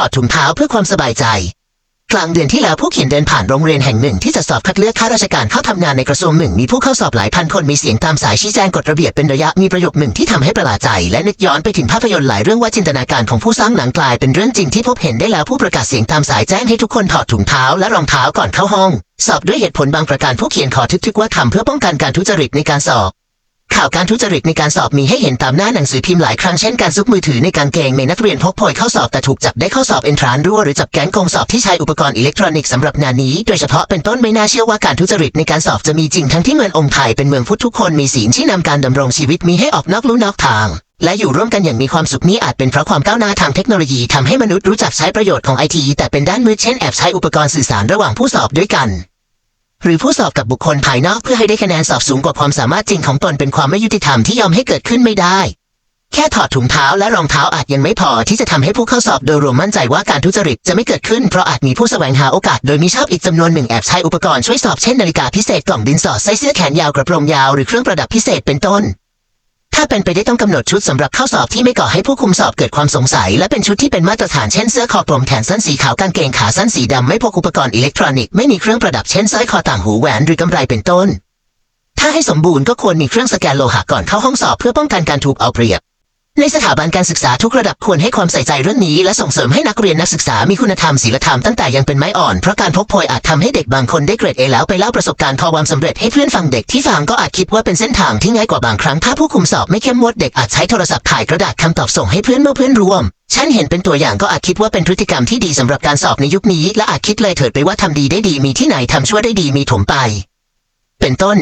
ถอดถุงเท้าเพื่อความสบายใจ กลางเดือนที่แล้วผู้เขียนเดินผ่านโรงเรียนแห่งหนึ่งที่จะสอบคัดเลือกข้าราชการเข้าทำงานในกระทรวงหนึ่ง มีผู้เข้าสอบหลายพันคนมีเสียงตามสายชี้แจงกฎระเบียบเป็นระยะมีประโยคหนึ่งที่ทำให้ประหลาดใจ และนึกย้อนไปถึงภาพยนตร์หลายเรื่องว่าจินตนาการของผู้สร้างหนังกลายเป็นเรื่องจริงที่พบเห็นได้แล้วผู้ประกาศเสียงตามสายแจ้งให้ทุกคนถอดถุงเท้าและรองเท้าก่อนเข้าห้อง สอบด้วยเหตุผลบางประการผู้เขียนขอทึกๆว่าทำเพื่อป้องกันการทุจริตในการสอบ ข่าวการทุจริตในการสอบมีให้เห็นตามหน้าหนังสือพิมพ์หลายครั้งเช่นการซุกมือถือในกางเกงในนักเรียนพกโพยเข้าสอบแต่ถูกจับได้เข้าสอบเอนทรานรั่วหรือจับแก๊งโกงสอบที่ใช้อุปกรณ์อิเล็กทรอนิกส์สำหรับงานนี้ โดยเฉพาะเป็นต้นไม่น่าเชื่อว่าการทุจริตในการสอบจะมีจริงทั้งที่เมืององค์ไทยเป็นเมืองพุทธทุกคนมีศีลที่นำการดำรงชีวิตมีให้ออกนอกลู่นอกทาง และอยู่ร่วมกันอย่างมีความสุขนี้อาจเป็นเพราะความก้าวหน้าทางเทคโนโลยีทำให้มนุษย์รู้จักใช้ประโยชน์ของไอทีแต่เป็นด้านมืดเช่นแอบใช้อุปกรณ์สื่อสารระหว่างผู้สอบด้วยกัน หรือผู้สอบกับบุคคลภายนอกเพื่อให้ได้คะแนนสอบสูงกว่าความสามารถจริงของตนเป็นความไม่ยุติธรรมที่ยอมให้เกิดขึ้นไม่ได้ แค่ถอดถุงเท้าและรองเท้าอาจยังไม่พอที่จะทำให้ผู้เข้าสอบโดยรวมมั่นใจว่าการทุจริตจะไม่เกิดขึ้นเพราะอาจมีผู้แสวงหาโอกาสโดยมีชอบอีกจำนวนหนึ่งแอบใช้อุปกรณ์ช่วยสอบเช่นนาฬิกาพิเศษกล่องดินสอใส่เสื้อแขนยาวกระโปรงยาวหรือเครื่องประดับพิเศษเป็นต้น ถ้าเป็นไปได้ต้องกำหนดชุดสำหรับเข้าสอบที่ไม่ก่อให้ผู้คุมสอบเกิดความสงสัย และเป็นชุดที่เป็นมาตรฐานเช่นเสื้อคอกลมแขนสั้นสีขาวกางเกงขาสั้นสีดำไม่พกอุปกรณ์อิเล็กทรอนิกส์ไม่มีเครื่องประดับเช่นสร้อยคอต่างหูแหวนหรือกำไรเป็นต้น ถ้าให้สมบูรณ์ก็ควรมีเครื่องสแกนโลหะก่อนเข้าห้องสอบเพื่อป้องกันการถูกเอาเปรียบ ในสถาบันการศึกษาทุกระดับควรให้ความใส่ใจเรื่องนี้ และส่งเสริมให้นักเรียนนักศึกษามีคุณธรรมศีลธรรมตั้งแต่ยังเป็นไม้อ่อนเพราะการพกโพยอาจทำให้เด็กบางคนได้เกรดเอแล้วไปเล่าประสบการณ์ความสำเร็จให้เพื่อนฟังเด็กที่ฟังก็อาจคิดว่าเป็นเส้นทางที่ง่ายกว่าบางครั้งถ้าผู้คุมสอบไม่เข้มงวดเด็กอาจใช้โทรศัพท์ถ่ายกระดาษคำตอบส่งให้เพื่อนเมื่อเพื่อนรวมฉันเห็นเป็นตัวอย่างก็อาจคิดว่าเป็นพฤติกรรมที่ดีสำหรับการสอบในยุคนี้ และอาจคิดเลยเถิดไปว่าทำดีได้ดีมีที่ไหนทำชั่วได้ดีมีถมไป เป็นต้น